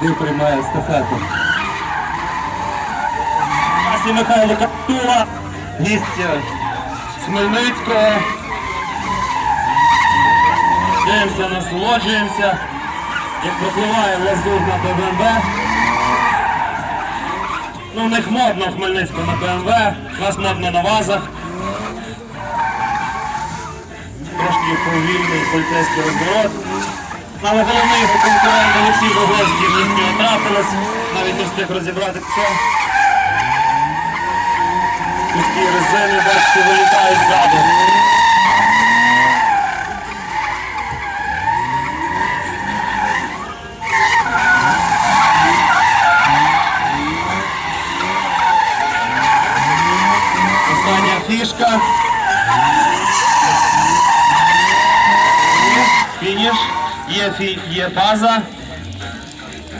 завжди приймає естафету. Васі Михайло Каптула, гість е, Хмельницького. Дивимося, насолоджуємося, як пропливає лазур на БМВ. Ну, в них модно в Хмельницькому на БМВ, нас модно на вазах. Трошки повільний поліцейський розворот. Але головний його конкурент Олексій трапилось. Навіть не встиг розібрати хто. Пусті резини, бачите, вилітають ззаду. Остання фішка. Фініш. Є, фі, є база.